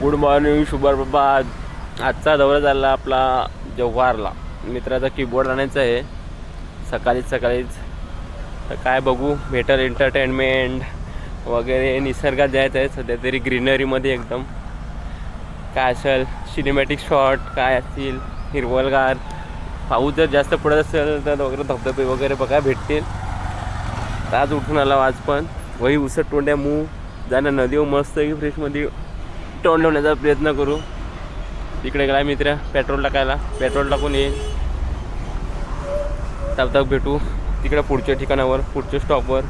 Good morning शुभर बाबा आजचा दौरा झाला आपला जव्हारला. मित्राचा कीबोर्ड आणायचा आहे. सकाळीच सकाळीच. तर काय बघू भेटल एंटरटेनमेंट वगैरे निसर्गात जायचं आहे. सध्या तरी ग्रीनरीमध्ये एकदम. काय असेल सिनेमॅटिक शॉट काय असतील हिरवलगार पाऊस जर जास्त पडत असेल तर वगैरे धबधबे वगैरे बघा भेटतील. आज उठून आला आज पण. वही उसट तोंड्या मू जाणं नदीवर मस्त फ्रेशमध्ये तोंड ठेवण्याचा प्रयत्न करू. तिकडे गेला मित्र पेट्रोल टाकायला. पेट्रोल टाकून येईल. तब तक भेटू. तिकडे पुढच्या ठिकाणावर पुढच्या स्टॉपवर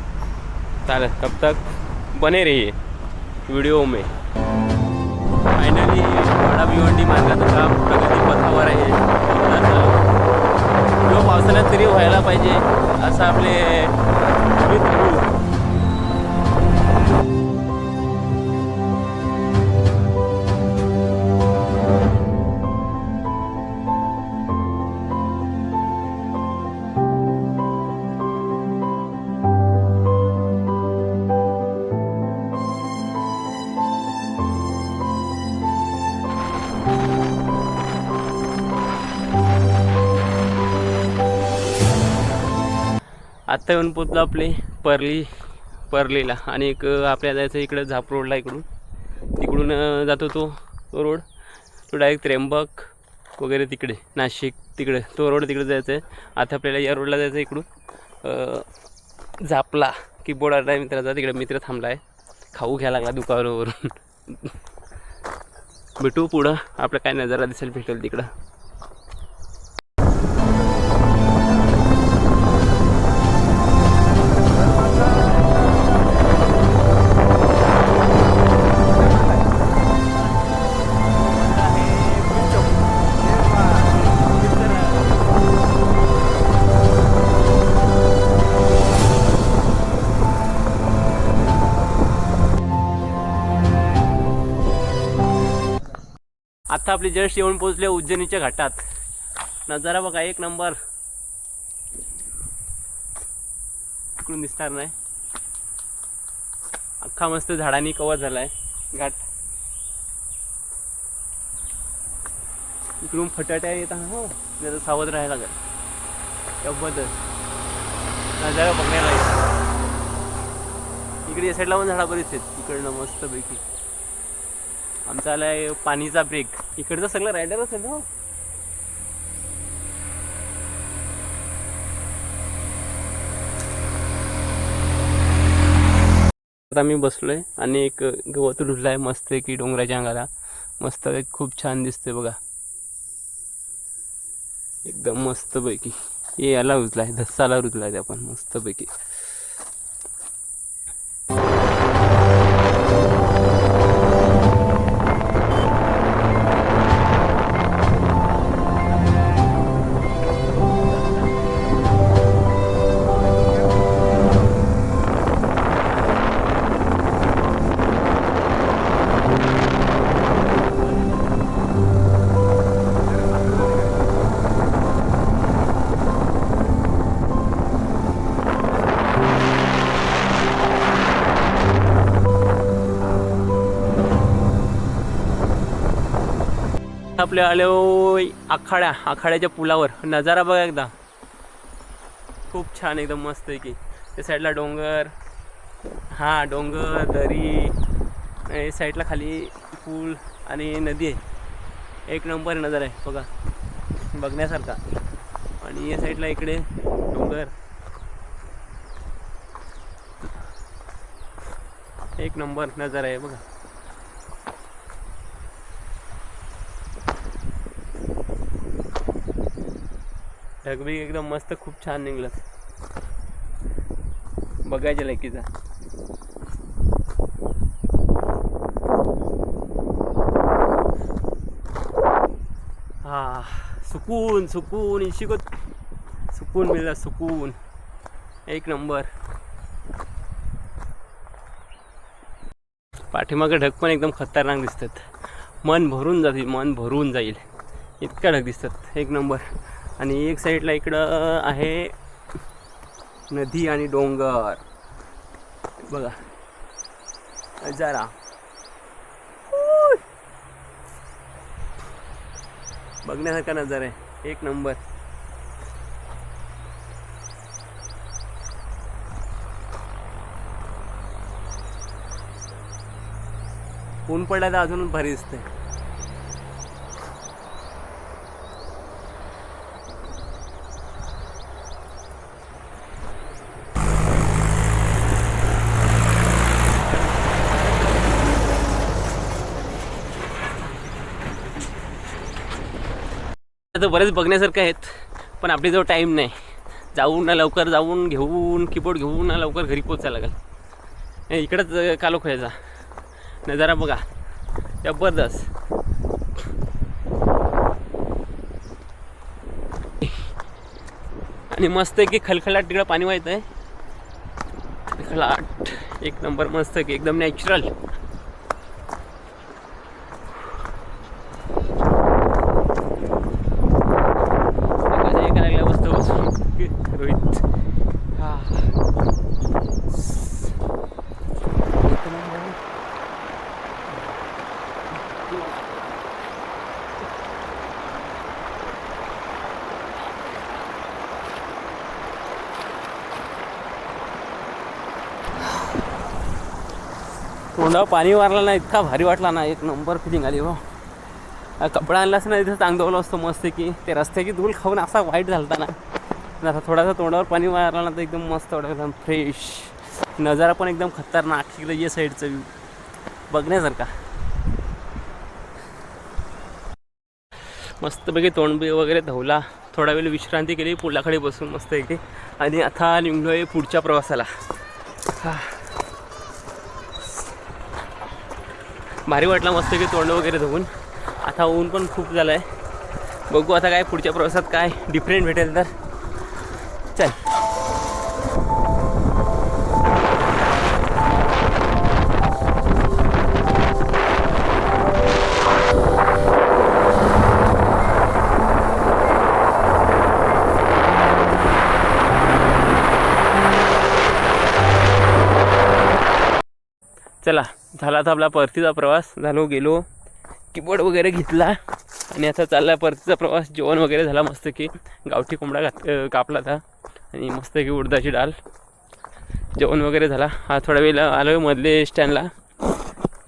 चालेल तब तक बने रहिए व्हिडिओ मे. फायनली वाडा भिवंडी मार्गाचं काम प्रगती पथावर आहे. जो पावसाळ्यात तरी व्हायला पाहिजे. असं आपले आत्ता येऊन पोचलो आपले परली परलीला. आणि एक आपल्या जायचं इकडं झाप रोडला इकडून. तिकडून जातो तो तो रोड. तो डायरेक्ट त्र्यंबक वगैरे तिकडे नाशिक तिकडे. तो रोड तिकडे जायचं आहे आता आपल्याला या रोडला जायचं आहे इकडून. झापला झापला कीबोर्ड आला आहे मित्राचा. तिकडे मित्र थांबला आहे खाऊ घ्यायला लागला दुकानावरून. भेटू पुढं. आपलं काय नजारा दिसेल भेटेल तिकडं. आता आपली जस्ट येऊन पोहोचले उज्जैनीच्या घाटात. नजारा बघा एक नंबर. इकडून दिसणार नाही. अख्खा मस्त झाडांनी कवर झालाय. घाट. इकडून फटाट्या येत हो. त्याचा तर सावध राहायला लागेल. तब्बतच नजारा बघण्याला इकडे या साईडला पण झाडा बरीच आहेत. इकडनं मस्त पैकी आमचा आलाय पाणीचा ब्रेक इकडचं सगळं रायडरच आहे ना हो? आता मी बसलोय आणि एक गवत रुजलाय मस्त की डोंगराच्या अंगाला. मस्त खूप छान दिसते बघा. एकदम मस्त पैकी. हे याला रुजलाय धस्साला रुजलाय त्या आपण मस्तपैकी आपल्या आलो आखाड्या आखाड्याच्या पुलावर. नजारा बघा एकदा. खूप छान एकदम मस्त आहे की. त्या साईडला डोंगर. हा डोंगर दरी. साईडला खाली पूल आणि नदी आहे. एक नंबर नजारा आहे बघा. बघण्यासारखा. आणि या साईडला इकडे डोंगर. एक नंबर नजारा आहे बघा. ढगबी एकदम मस्त खूप छान निघलं. बघायच्या लायकीचा हा सुकून सुकून शिकत सुकून मिळला सुकून. एक नंबर. पाठीमागं ढग पण एकदम खतरनाक दिसतात. मन भरून जातील मन भरून जाईल. इतका ढग दिसतात. एक नंबर. आणि एक साईडला इकडं आहे नदी आणि डोंगर. बघा. जरा. बघण्यासारखा नजर आहे. एक नंबर. ऊन पडला तर अजून भारी दिसते आता बरेच बघण्यासारखं आहेत पण आपली टाईम नाही. जाऊन ना लवकर जाऊन घेऊन कीबोर्ड घेऊन ना लवकर घरी पोचायला लागेल. इकडंच कालो खेळायचा नजारा बघा. जबरदस्त. आणि मस्त आहे की खलखलाट तिकडं पाणी वाहत आहे खलाट एक नंबर मस्त की एकदम नॅचरल करायला मस्त बसून रोहित हा तोंडावर पाणी मारला ना इतका भारी वाटला ना एक नंबर फिलिंग आली हो. कपडा आणलाच ना इथं चांगलं असतो मस्त की. ते रस्त्याची धूल खाऊन असा वाईट झालता ना. आता थोडासा तोंडावर पाणी मारला ना तर एकदम मस्त वाटत एकदम फ्रेश नजारा पण एकदम खतरनाक इकडे ये साईडचं व्ह्यू बघण्यासारखा. मस्तपैकी तोंड वगैरे धवला. थोडा वेळ विश्रांती केली पुलाकडे बसून मस्त इथे. आणि आता निघलो आहे पुढच्या प्रवासाला. हा. भारी वाटला मस्त की तोंड वगैरे धुवून. आता ऊन पण खूप झालं आहे बघू आता काय पुढच्या प्रवासात काय डिफरंट भेटेल तर. चल. चला झाला आता आपला परतीचा प्रवास. झालो गेलो. कीबोर्ड वगैरे घेतला. आणि आता चालला परतीचा प्रवास. जेवण वगैरे झाला मस्त की. गावठी कोंबडा घात कापला होता. आणि मस्त की उडदाची डाळ. जेवण वगैरे झाला. हा थोडा वेळ आलो मधले स्टँडला.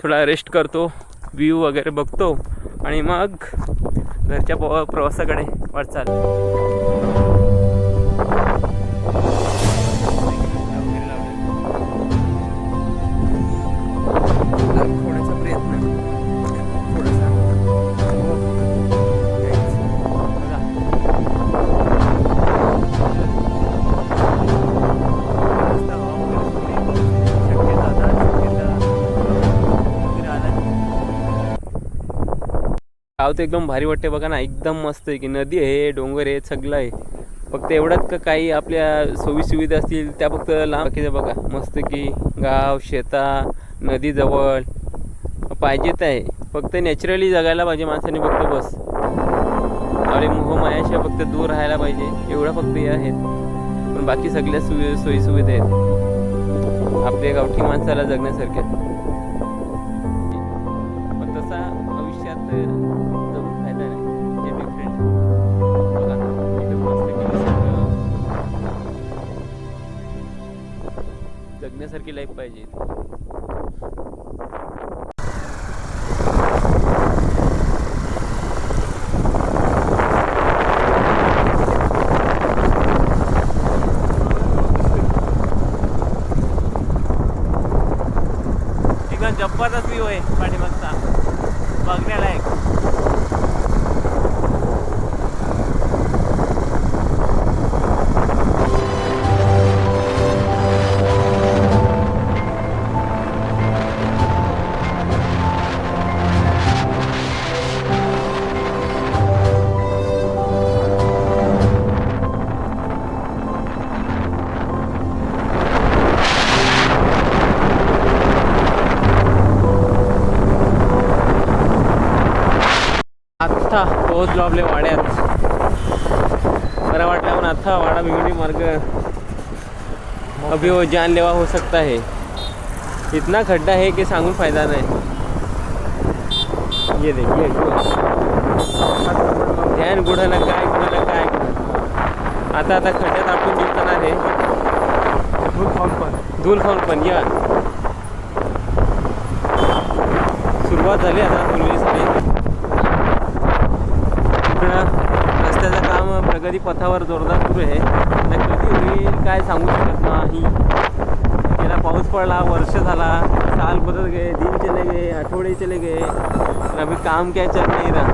थोडा रेस्ट करतो. व्ह्यू वगैरे बघतो. आणि मग घरच्या प्रवासाकडे वाटचाल. गाव तर एकदम भारी वाटते बघा ना एकदम मस्त आहे की नदी आहे डोंगर आहे सगळं आहे. फक्त एवढंच का काही आपल्या सोयी सुविधा असतील त्या फक्त लांब बाकीचं बघा. मस्त की गाव शेता नदीजवळ पाहिजेत आहे. फक्त नॅचरली जगायला पाहिजे माणसाने फक्त बस. आपले मोहमायाशी फक्त दूर राहायला पाहिजे. एवढं फक्त हे आहेत. पण बाकी सगळ्या सुवि सोयी सुविधा आहेत. आपल्या गावठी माणसाला जगण्यासारख्या. जगण्यासारखी लाईफ पाहिजे. एकदम जबरदस्त व्ह्यू आहे पाठीमागचा. बघण्यालायक. आत्ता पोहोचलो आपल्या वाड्यात बरं वाटलं पण आता वाडा भिंगडी मार्ग. अभी वो जानलेवा हो सकता है. इतना खड्डा है की सांगून फायदा नाही. ये देखिए ये ध्यान गुढाला काय गुढाला काय. आता आता खड्ड्यात आपण जिंकणार आहे. धूल खाऊन पण धूल खाऊन पण या. सुरुवात झाली आता फुलवीसाठी इकडं रस्त्याचं काम प्रगती पथावर जोरदार सुरू आहे. आता कधी होईल काय सांगू शकत नाही. गेला पाऊस पडला वर्ष झाला साल बदल गए दिन चले गए आठवडे चले पण अभी काम क्या चल नहीं रहा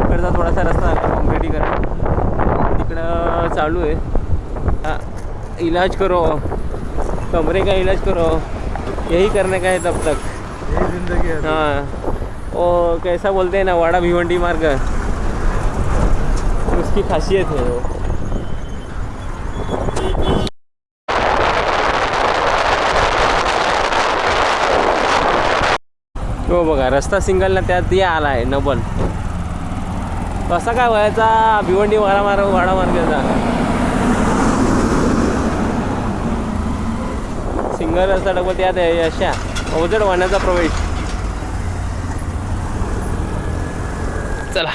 इकडचा थोडासा रस्ता कॉम्पिटिकरण तिकडं चालू आहे. हाँ, इलाज करो. कमरे का इलाज करो? यही करने का है तब तक. है वो कैसा बोलते हैं ना वाड़ा भिवंडी मार्ग? उसकी खासियत है वो। हो बघा रस्ता सिंगलला त्यात या आला आहे नबल. कसा काय व्हायचा? भिवंडी वाडा मार वाडा मार्गाचा सिंगल रस्ता डबल त्यात आहे अशा. अवजड वाहनाचा प्रवेश. चला.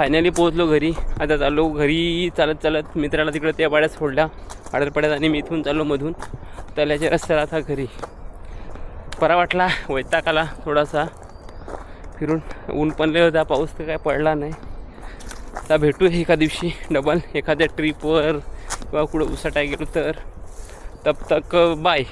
फायनली पोहोचलो घरी. आता चाललो घरी चालत चालत मित्राला तिकडं त्या पाड्यात सोडल्या. पाड्यात आणि मी इथून चाललो मधून. तल्याच्या रस्त्याला आता घरी. बरा वाटला वैताग आला थोडासा. फिरून ऊन पण लय होता पाऊस तर काय पडला नाही. आता भेटू एका दिवशी डबल एखाद्या ट्रिपवर किंवा कुठं उसाटाय गेलो तर. तब तक बाय